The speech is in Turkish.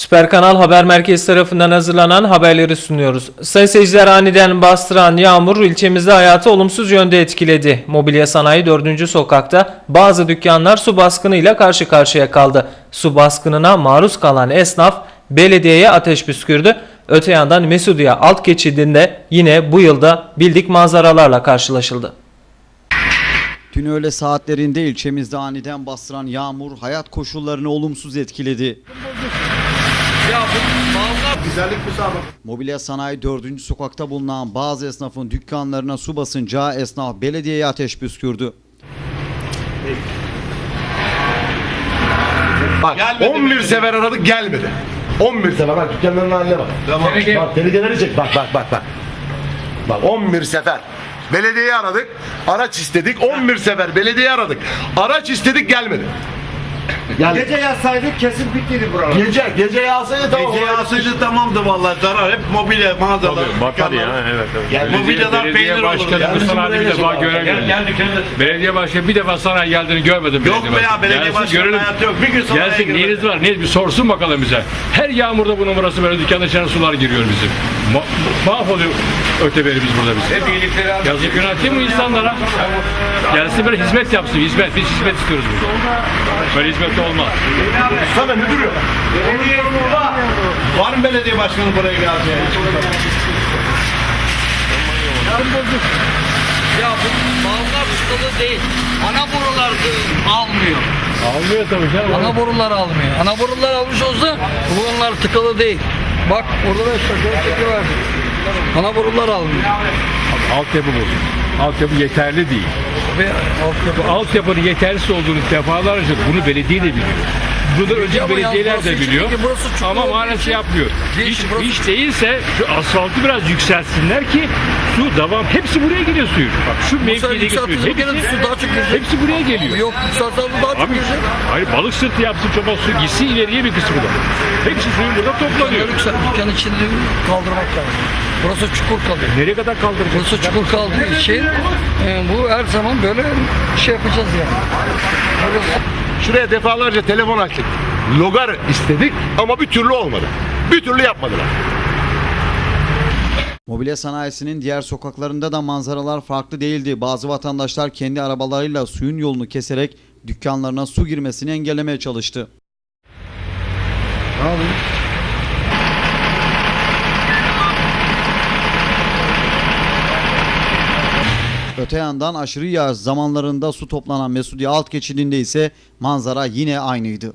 Süper Kanal Haber Merkezi tarafından hazırlanan haberleri sunuyoruz. Sayın seyirciler aniden bastıran yağmur ilçemizde hayatı olumsuz yönde etkiledi. Mobilya Sanayi 4. sokakta bazı dükkanlar su baskınıyla karşı karşıya kaldı. Su baskınına maruz kalan esnaf belediyeye ateş püskürdü. Öte yandan Mesudiye alt geçidinde yine bu yılda bildik manzaralarla karşılaşıldı. Dün öğle saatlerinde ilçemizde aniden bastıran yağmur hayat koşullarını olumsuz etkiledi. Güzellik müsabakası. Mobilya Sanayi 4. sokakta bulunan bazı esnafın dükkanlarına su basınca esnaf belediyeye ateş püskürdü. Bak 11 sefer aradık gelmedi. 11 sefer bak dükkanların haline bak. Tamam. Bak tehlikeleri çek bak bak bak bak. Bak 11 sefer. Belediyeyi aradık. Araç istedik. 11 sefer belediyeyi aradık. Araç istedik gelmedi. Geldi. Gece yazsaydık kesin bittiydi buralar. Gece gece yağsaydı tamam. Gece yazsaydı tamamdı vallahi zarar hep mobilya mağazalar. Batar ya evet. evet. Yani Belediye- mobilyadan belediye peynir olur. başkanı Yani bu bir buraya defa şey- göremedim. Gel dükkanı. Belediye başkanı bir defa sanayi geldiğini görmedim. Yok be ya belediye Gelsin, başkanı görelim. hayatı yok. Bir gün sonra Gelsin neyiniz var neyiniz bir sorsun bakalım bize. Her yağmurda bu numarası böyle dükkanın içine sular giriyor bizim. Ma mahvoluyor öteberimiz burada bizim. Hep iyilikleri Yazık günah değil mi insanlara? Gelsin böyle hizmet yapsın hizmet. Biz hizmet istiyoruz burada. Böyle hizmet olmaz. Sana müdür yok. Var mı belediye başkanı buraya geldi? Ya bu mallar sıkıntı değil. Ana borular almıyor. Almıyor tabii canım. Ana borular almıyor. Ana borular almış olsa bunlar tıkalı değil. Bak orada da şaka çekiyorlar. Ana borular almıyor. Altyapı bu. Altyapı yeterli değil. Ve altyapı. Altyapının yetersiz olduğunu defalarca bunu belediye de biliyor. Bunu önce Ama belediyeler de biliyor. burası Ama maalesef için- yapmıyor. Değil, Hiç, burası- hiç değilse şu asfaltı biraz yükseltsinler ki su devam. Hepsi buraya geliyor suyun. Bak şu mevkideki suyun. Hepsi, su daha çok hepsi buraya geliyor. Yok yükselsen daha çok Abi, hayır balık sırtı yapsın çoban su gitsin ileriye bir kısmı da. Hepsi suyun burada toplanıyor. Dükkanın içini kaldırmak lazım. Burası çukur kalıyor. Nereye kadar kaldıracağız? Burası çukur kaldığı için e, bu her zaman böyle şey yapacağız yani. Burası Şuraya defalarca telefon açtık. Logar istedik ama bir türlü olmadı. Bir türlü yapmadılar. Mobilya sanayisinin diğer sokaklarında da manzaralar farklı değildi. Bazı vatandaşlar kendi arabalarıyla suyun yolunu keserek dükkanlarına su girmesini engellemeye çalıştı. Öte yandan aşırı yağış zamanlarında su toplanan Mesudiye alt geçidinde ise manzara yine aynıydı.